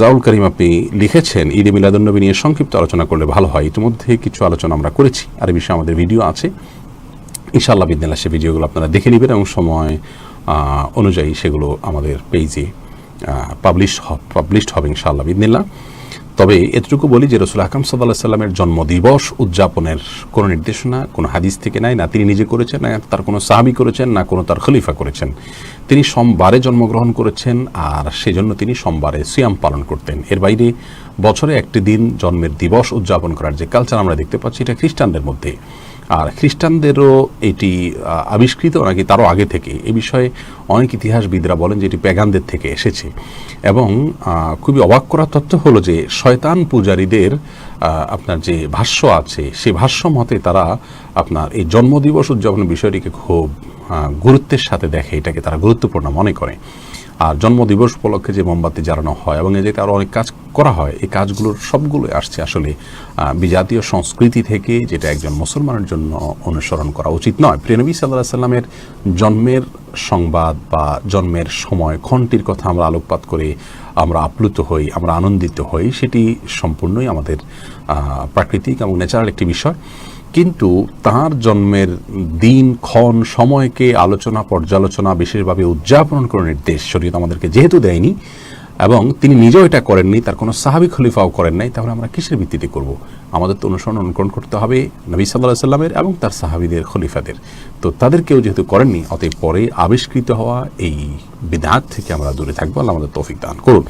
জাউল করিম আপনি লিখেছেন, ঈদে মিলাদুন্নবী নিয়ে সংক্ষিপ্ত আলোচনা করলে ভালো হয়। ইতিমধ্যে কিছু আলোচনা আমরা করেছি, আর বিষয়ে আমাদের ভিডিও আছে। ইনশাআল্লাহ বিদ্যালয় সে ভিডিওগুলো আপনারা দেখে নেবেন এবং সময় অনুযায়ী সেগুলো আমাদের পেজে পাবলিশ পাবলিশড হবে ইনশাআল্লাহ বিদিনিল্লাহ তবে এতটুকু বলি যে রসুল আকাম সাল্লাহ সাল্লামের জন্মদিবস উদযাপনের কোনো নির্দেশনা, কোনো হাদিস থেকে নাই, না তিনি নিজে করেছেন, না তার কোনো সাহাবি করেছেন, না কোনো তার খলিফা করেছেন। তিনি সোমবারে জন্মগ্রহণ করেছেন আর সেজন্য তিনি সোমবারে সিয়াম পালন করতেন। এর বাইরে বছরে একটি দিন জন্মের দিবস উদযাপন করার যে কালচার আমরা দেখতে পাচ্ছি, এটা খ্রিস্টানদের মধ্যে। আর খ্রিস্টানদেরও এটি আবিষ্কৃত নাকি তারও আগে থেকে। এ বিষয়ে অনেক ইতিহাসবিদরা বলেন যে এটি প্যাগানদের থেকে এসেছে। এবং খুবই অবাক করার তথ্য হলো যে শয়তান পূজারীদের আপনার যে ভাষ্য আছে, সে ভাষ্য মতে তারা আপনার এই জন্মদিবস উদযাপনের বিষয়টিকে খুব গুরুত্বের সাথে দেখে এটাকে তারা গুরুত্বপূর্ণ মনে করে। আর জন্মদিবস উপলক্ষে যে মোমবাতি জ্বালানো হয় এবং এতে আরও অনেক কাজ করা হয়, এই কাজগুলোর সবগুলোই আসছে আসলে বিজাতীয় সংস্কৃতি থেকে যেটা একজন মুসলমানের জন্য অনুসরণ করা উচিত নয়। প্রিয়নবী সাল্লাহ সাল্লামের জন্মের সংবাদ বা জন্মের সময় ক্ষণটির কথা আমরা আলোকপাত করে আমরা আপ্লুত হই, আমরা আনন্দিত হই, সেটি সম্পূর্ণই আমাদের প্রাকৃতিক এবং ন্যাচারাল একটি বিষয়। কিন্তু তার জন্মের দিন, ক্ষণ, সময়কে আলোচনা, পর্যালোচনা বিশেষভাবে উদযাপন করে নির্দেশ শরীয়ত আমাদেরকে যেহেতু দেয়নি এবং তিনি নিজেও এটা করেননি, তার কোনো সাহাবি খলিফাও করেন নাই, তাহলে আমরা কিসের ভিত্তিতে করব? আমাদের তো অনুসরণ অনুকরণ করতে হবে নবী সাল্লাহ সাল্লামের এবং তার সাহাবিদের, খলিফাদের। তো তাদের কেউ যেহেতু করেননি, অতএব পরে আবিষ্কৃত হওয়া এই বিদাত থেকে আমরা দূরে থাকব। আল্লাহ আমাদের তৌফিক দান করুন।